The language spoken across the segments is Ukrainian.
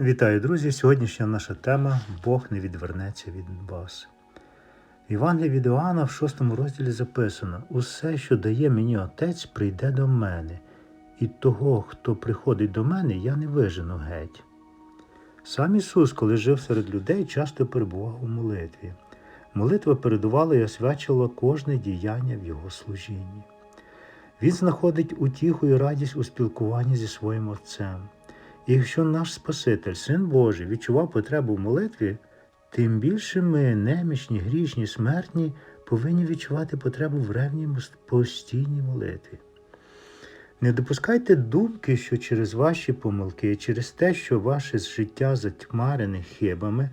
Вітаю, друзі! Сьогоднішня наша тема Бог не відвернеться від вас. В Євангелії від Іоанна в 6 розділі записано: Усе, що дає мені Отець, прийде до мене, і того, хто приходить до мене, я не вижену геть. Сам Ісус, коли жив серед людей, часто перебував у молитві. Молитва передувала і освячувала кожне діяння в Його служінні. Він знаходить утіху і радість у спілкуванні зі своїм Отцем. Якщо наш Спаситель, Син Божий, відчував потребу в молитві, тим більше ми, немічні, грішні, смертні, повинні відчувати потребу в ревній постійній молитві. Не допускайте думки, що через ваші помилки, через те, що ваше життя затьмарене хибами,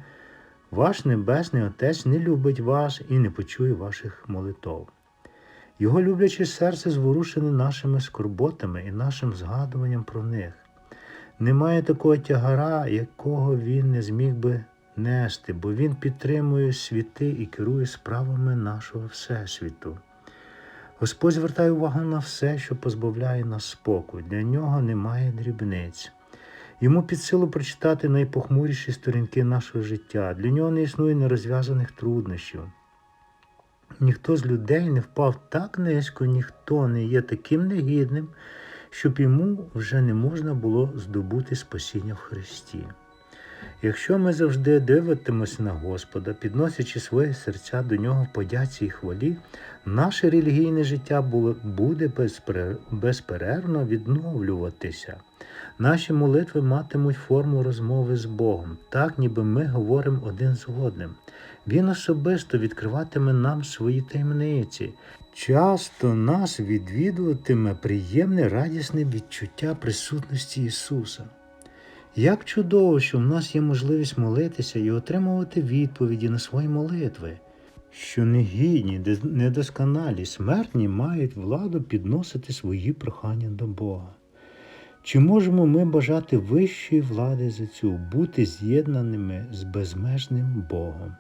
ваш Небесний Отець не любить вас і не почує ваших молитов. Його любляче серце зворушене нашими скорботами і нашим згадуванням про них. Немає такого тягара, якого він не зміг би нести, бо він підтримує світи і керує справами нашого Всесвіту. Господь звертає увагу на все, що позбавляє нас спокою. Для нього немає дрібниць. Йому під силу прочитати найпохмуріші сторінки нашого життя. Для нього не існує нерозв'язаних труднощів. Ніхто з людей не впав так низько, ніхто не є таким негідним, щоб йому вже не можна було здобути спасіння в Христі. Якщо ми завжди дивитимемося на Господа, підносячи своє серця до Нього в подяці і хвалі, наше релігійне життя буде безперервно відновлюватися. Наші молитви матимуть форму розмови з Богом, так ніби ми говоримо один з одним. Він особисто відкриватиме нам свої таємниці. Часто нас відвідуватиме приємне радісне відчуття присутності Ісуса. Як чудово, що в нас є можливість молитися і отримувати відповіді на свої молитви, що негідні, недосконалі, смертні мають владу підносити свої прохання до Бога. Чи можемо ми бажати вищої влади за цю, бути з'єднаними з безмежним Богом?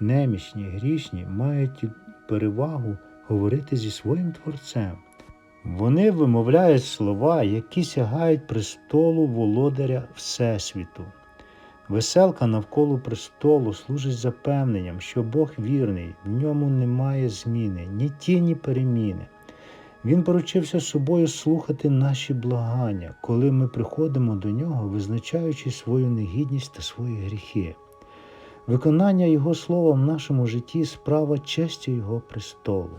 Немічні, грішні мають перевагу говорити зі своїм Творцем. Вони вимовляють слова, які сягають престолу володаря Всесвіту. Веселка навколо престолу служить запевненням, що Бог вірний, в ньому немає зміни, ні тіні переміни. Він поручився собою слухати наші благання, коли ми приходимо до нього, визначаючи свою негідність та свої гріхи. Виконання Його слова в нашому житті справа честі Його престолу.